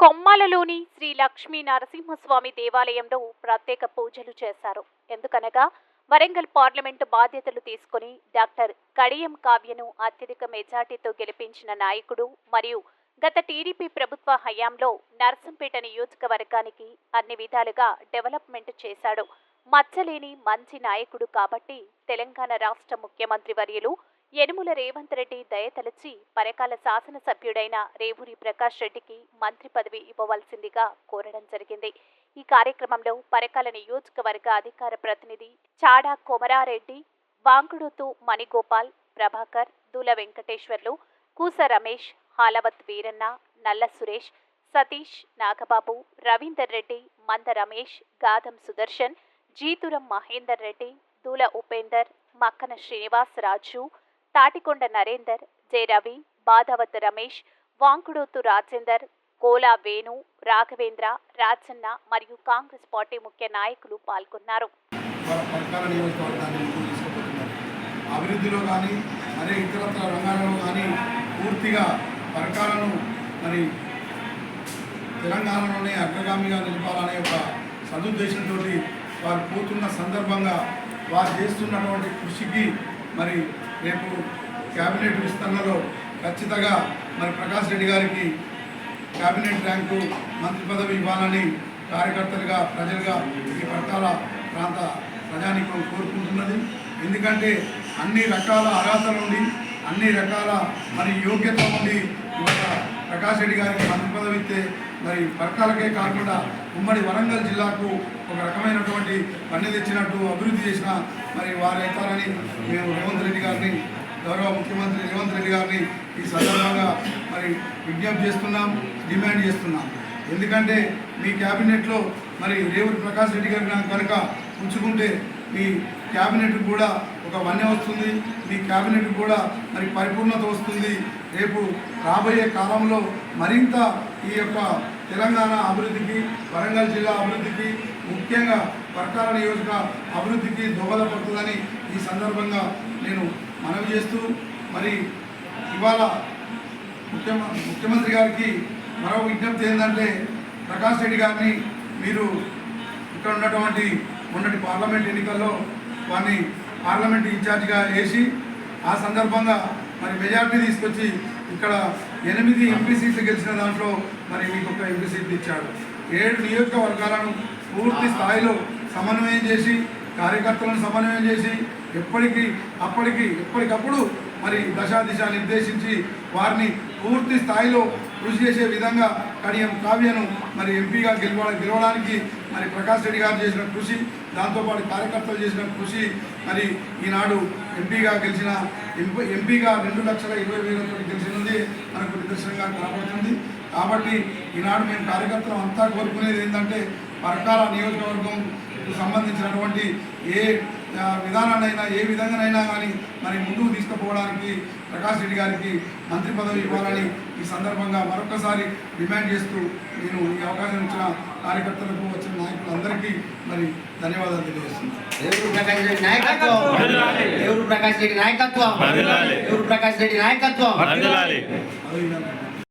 కొమ్మాలలోని శ్రీ లక్ష్మీ నరసింహస్వామి దేవాలయంలో ప్రత్యేక పూజలు చేశారు. ఎందుకనగా వరంగల్ పార్లమెంటు బాధ్యతలు తీసుకుని డాక్టర్ కడియం కావ్యను అత్యధిక మెజార్టీతో గెలిపించిన నాయకుడు మరియు గత టీడీపీ ప్రభుత్వ హయాంలో నర్సంపేట నియోజకవర్గానికి అన్ని విధాలుగా డెవలప్మెంట్ చేశాడు. మచ్చలేని మంచి నాయకుడు కాబట్టి తెలంగాణ రాష్ట్ర ముఖ్యమంత్రి వర్యులు యనుముల రేవంత్ రెడ్డి దయతలచి పరకాల శాసనసభ్యుడైన రేవూరి ప్రకాష్ రెడ్డికి మంత్రి పదవి ఇవ్వవలసిందిగా కోరడం జరిగింది. ఈ కార్యక్రమంలో పరకాల నియోజకవర్గ అధికార ప్రతినిధి చాడా కొమరారెడ్డి వాంకుడుతు మణిగోపాల్ ప్రభాకర్ దూల వెంకటేశ్వర్లు కూస రమేష్ హాలవత్ వీరన్న నల్ల సురేష్ సతీష్ నాగబాబు రవీందర్ రెడ్డి మంద రమేష్ గాధం సుదర్శన్ జీతురం మహేందర్ రెడ్డి దూల ఉపేందర్ మక్కన శ్రీనివాస్ రాజు తాటికొండ నరేందర్ జె. రవి బాధావత్ రమేష్ వాంకుడోతు రాజేందర్ కోలా వేణు రాఘవేంద్ర రాజన్న మరియు కాంగ్రెస్ పార్టీ ముఖ్య నాయకులు పాల్గొన్నారు. అభివృద్ధిలో కానీ అదే ఇతరత్ర రంగాలలో కానీ పూర్తిగా పరకాలను మరి తెలంగాణలోనే అగ్రగామిగా నిలపాలనే ఒక సదుద్దేశంతో వారు పోతున్న సందర్భంగా వారు చేస్తున్నటువంటి కృషికి మరి రేపు క్యాబినెట్ విస్తరణలో ఖచ్చితంగా మరి ప్రకాష్ రెడ్డి గారికి క్యాబినెట్ ర్యాంకు మంత్రి పదవి ఇవ్వాలని కార్యకర్తలుగా ప్రజలుగా ఈ పట్టాల ప్రాంత ప్రజానికి కోరుకుంటున్నది. ఎందుకంటే అన్ని రకాల అర్హత నుండి అన్ని రకాల మరి యోగ్యత నుండి ఇవాళ ప్రకాష్ రెడ్డి గారికి మంత్రి పదవి ఇస్తే మరి పరకాలకే కాకుండా ఉమ్మడి వరంగల్ జిల్లాకు ఒక రకమైనటువంటి పన్ను తెచ్చినట్టు అభివృద్ధి చేసిన మరి వారు అవుతారని మేము రేవంత్ రెడ్డి గారిని గౌరవ ముఖ్యమంత్రి రేవంత్ రెడ్డి గారిని ఈ సందర్భంగా మరి విజ్ఞప్తి చేస్తున్నాం డిమాండ్ చేస్తున్నాం. ఎందుకంటే మీ క్యాబినెట్లో మరి రేవుడి ప్రకాష్ రెడ్డి గారిని కనుక ఉంచుకుంటే మీ క్యాబినెట్ కూడా ఒక వన్య వస్తుంది. మీ క్యాబినెట్ కూడా మరి పరిపూర్ణత వస్తుంది. రేపు రాబోయే కాలంలో మరింత ఈ యొక్క తెలంగాణ అభివృద్ధికి వరంగల్ జిల్లా అభివృద్ధికి ముఖ్యంగా వర్కాల నియోజక అభివృద్ధికి దోహదపడుతుందని ఈ సందర్భంగా నేను మనవి చేస్తూ మరి ఇవాళ ముఖ్య ముఖ్యమంత్రి గారికి మరో విజ్ఞప్తి ఏంటంటే ప్రకాష్ రెడ్డి గారిని మీరు ఇక్కడ ఉన్నటువంటి మొన్నటి పార్లమెంట్ ఎన్నికల్లో వారిని పార్లమెంట్ ఇన్ఛార్జిగా వేసి ఆ సందర్భంగా మరి మెజార్టీ తీసుకొచ్చి ఇక్కడ ఎనిమిది ఎంపీ సీట్లు గెలిచిన దాంట్లో మరి మీకు ఒక ఎంపీ సీట్లు ఇచ్చాడు. ఏడు నియోజకవర్గాలను పూర్తి స్థాయిలో సమన్వయం చేసి కార్యకర్తలను సమన్వయం చేసి ఎప్పటికీ అప్పటికి ఎప్పటికప్పుడు మరి దశా దిశ నిర్దేశించి వారిని పూర్తి స్థాయిలో కృషి చేసే విధంగా కడియం కావ్యను మరి ఎంపీగా గెలవ గెలవడానికి మరి ప్రకాష్ రెడ్డి గారు చేసిన కృషి దాంతోపాటు కార్యకర్తలు చేసిన కృషి మరి ఈనాడు ఎంపీగా గెలిచిన ఎంపీ ఎంపీగా రెండు లక్షల ఇరవై వేలతో గెలిచినది మనకు నిదర్శనంగా కనబడుతుంది. కాబట్టి ఈనాడు మేము కార్యకర్తలు అంతా కోరుకునేది ఏంటంటే పరకాల నియోజకవర్గం సంబంధించినటువంటి ఏ విధానాన్నైనా ఏ విధంగానైనా కానీ మరి ముందుకు తీసుకుపోవడానికి ప్రకాష్ రెడ్డి గారికి మంత్రి పదవి ఇవ్వాలని ఈ సందర్భంగా మరొకసారి డిమాండ్ చేస్తూ నేను ఈ అవకాశం ఇచ్చిన కార్యకర్తలకు వచ్చిన నాయకులందరికీ మరి ధన్యవాదాలు తెలియజేస్తున్నాను. ప్రకాష్ రెడ్డి నాయకత్వం.